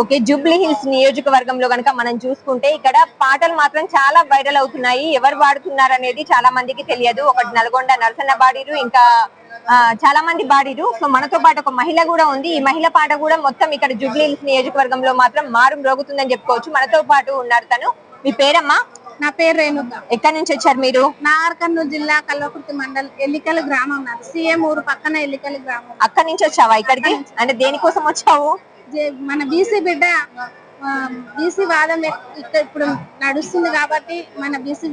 Okay Jubilee hills నియోజకవర్గంలో గనక మనం చూసుకుంటే ఇక్కడ పాటలు మాత్రం చాలా వైరల్ అవుతున్నాయి. ఎవరు పాడుతున్నారు అనేది చాలా మందికి తెలియదు. ఒకటి నల్గొండ నరసన్న బాడిరు ఇంకా చాలా మంది బాడిరు సో మనతో పాటు ఒక మహిళ కూడా ఉంది. ఈ మహిళ పాట కూడా మొత్తం ఇక్కడ జూబ్లీ హిల్స్ నియోజకవర్గంలో మాత్రం మారు మ్రోగుతుందని చెప్పుకోవచ్చు. మనతో పాటు ఉన్నారు తను. మీ పేరమ్మా? నా పేరు రేణుక. ఎక్కడి నుంచి వచ్చారు మీరు? నాగర్ కర్నూలు జిల్లా కల్వకుర్తి మండల్ ఎల్లికల గ్రామం సీఎం ఊరు పక్కన ఎల్లికల గ్రామం. అక్కడి నుంచి వచ్చావా ఇక్కడికి? అంటే దేనికోసం వచ్చావు? మన బీసీ బిడ్డ బీసీ వాదం ఇక్కడ ఇప్పుడు నడుస్తుంది కాబట్టి మన బీసీ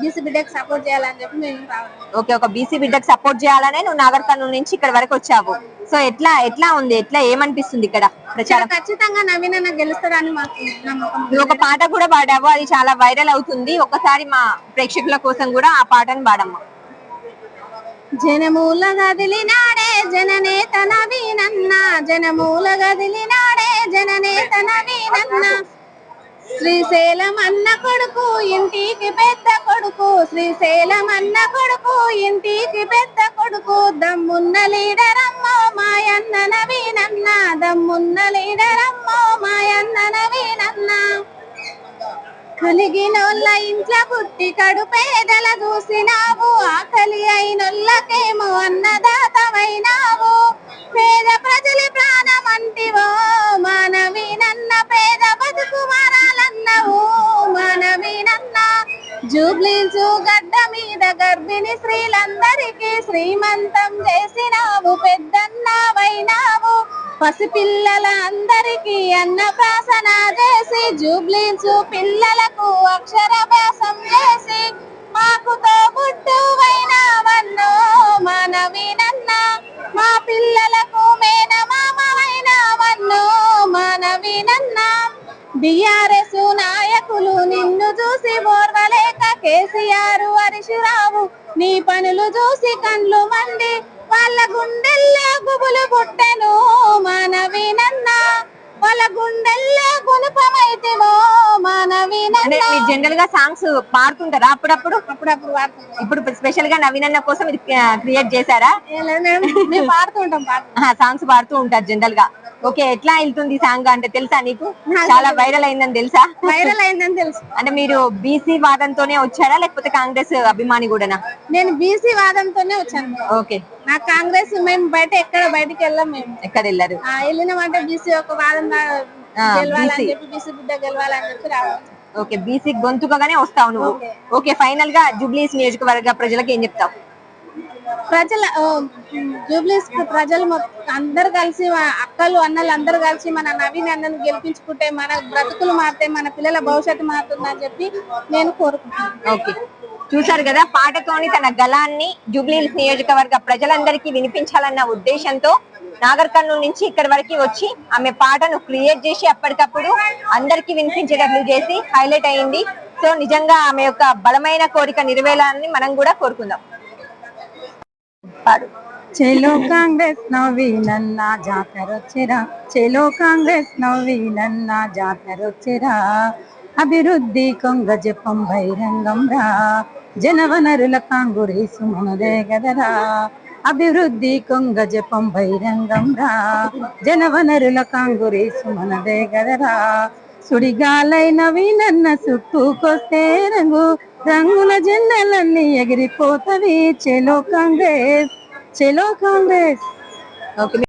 బీసీ బిడ్డకి సపోర్ట్ చేయాలని చెప్పి మేము ఓకే ఒక బీసీ బిడ్డకు సపోర్ట్ చేయాలనే నువ్వు నాగర్ కర్నూలు నుంచి ఇక్కడ వరకు వచ్చావు. సో ఎట్లా ఎట్లా ఉంది ఎట్లా ఏమనిపిస్తుంది ఇక్కడ ప్రచారం? ఖచ్చితంగా నవీన నమ్మకం నువ్వు ఒక పాట కూడా పాడావు అది చాలా వైరల్ అవుతుంది. ఒకసారి మా ప్రేక్షకుల కోసం కూడా ఆ పాటను పాడమ్మా. జనమూల జననే తన వీనన్న జనమూల గదిలినాడే జననే తన వీనన్న శ్రీశైలం అన్న కొడుకు ఇంటికి పెద్ద కొడుకు శ్రీశైలం అన్న కొడుకు ఇంటికి పెద్ద కొడుకు. దమ్మున్న లీడర్ అమ్మో మాయన్న నవీనన్న దమ్మున్న లీడర్ అమ్మో మాయన్న నవీనన్న. కలిగినోళ్ళ ఇంట్ల పుట్టి కడు పేదల చూసినావు ఆకలి అయినోళ్ళకేమో అన్నదాతమైనావు. పేద ప్రజల ప్రాణం అంటివో నన్న పేద బతుకు మారాలన్నవు మానవీనన్న జూబ్లీసు గడ్డ మీద గర్భిణి స్త్రీలందరికీ శ్రీమంతం చేసినావు పెద్దన్నవైనావు. పసిపిల్లల అందరికీ అన్నప్రాసన చేసి జూబ్లీన్సు పిల్లలకు అక్షరాభ్యాసం చేసి మాకు తోబుట్టువైనావన్నో మానవీనన్న మా పిల్లలకు మేనమామవైనావన్నో మానవీనన్న బిఆర్ఎస్ నాయకులు నిన్ను చూసి ఓర్వలేక కేసీఆర్ హరీశ్రావు నీ పనులు చూసి కండ్లు మండి వాళ్ళ గుండెల్లో గుబులు పుట్టెను మన జనరల్గా సాంగ్స్ పాడుతుంటారా? అప్పుడప్పుడు? అప్పుడప్పుడు పాడుతుంటాం. ఇప్పుడు స్పెషల్గా నవీనన్న కోసం ఇది క్రియేట్ చేశారా? మేము సాంగ్స్ పాడుతూ ఉంటారు జనరల్గా. ఓకే ఎట్లా వెళ్తుంది సాంగ్ అంటే తెలుసా నీకు? చాలా వైరల్ అయిందని తెలుసా? వైరల్ అయిందని తెలుసు. అంటే మీరు బీసీ వాదంతోనే వచ్చారా? లేకపోతే కాంగ్రెస్ అభిమాని కూడానా? నేను బీసీ వాదంతోనే వచ్చాను ఓకే. నా కాంగ్రెస్ మేము బయట ఎక్కడ బయటికి వెళ్ళాం మేము. ఎక్కడ వెళ్ళారు? వెళ్ళినామంటే బీసీ ఒక వాదం గెలవాలని. చెప్పి బీసీ బిడ్డ గెలవాలని చెప్పి రావాలి ఓకే బీసీ గొంతుకగానే వస్తావు నువ్వు. ఓకే. ఫైనల్గా జూబ్లీస్ నియోజకవర్గ ప్రజలకు ఏం చెప్తావు? ప్రజల జూబ్లీస్ ప్రజలు అందరు కలిసి అక్కలు అన్నలు అందరు కలిసి మన నవీన్ అన్నను గెలిపించుకుంటే మన బ్రతుకులు మారితే మన పిల్లల భవిష్యత్తు మారుతుందని చెప్పి నేను కోరుకుంటున్నాను. ఓకే. చూసారు కదా పాటతోని తన గలాన్ని జూబ్లీహిల్స్ నియోజకవర్గ ప్రజలందరికీ వినిపించాలన్న ఉద్దేశంతో నాగర్ కర్నూలు నుంచి ఇక్కడ వరకు వచ్చి ఆమె పాటను క్రియేట్ చేసి అప్పటికప్పుడు అందరికి వినిపించేటట్లు చేసి హైలైట్ అయింది సో నిజంగా ఆమె యొక్క బలమైన కోరిక నెరవేరాలని మనం కూడా కోరుకుందాం. పాడు. చెలో కాంగ్రెస్ నవీనన్న జాతరొచ్చిరా చెలో కాంగ్రెస్ నవీనన్న జాతరొచ్చిరా అభివృద్ధి కొంగ జపం బహిరంగం రా. జనవనరుల కాంగురేసు మనదే గదరా. అభివృద్ధి కొంగ జపం బహిరంగంరా జనవనరుల కాంగురేసు మనదే గదరా సుడిగాలై నవీనన్న చుట్టూకొస్తే రంగు. రంగుల జెండలన్నీ ఎగిరిపోతవి. చెలో కాంగ్రెస్ చెలో కాంగ్రెస్. ఓకే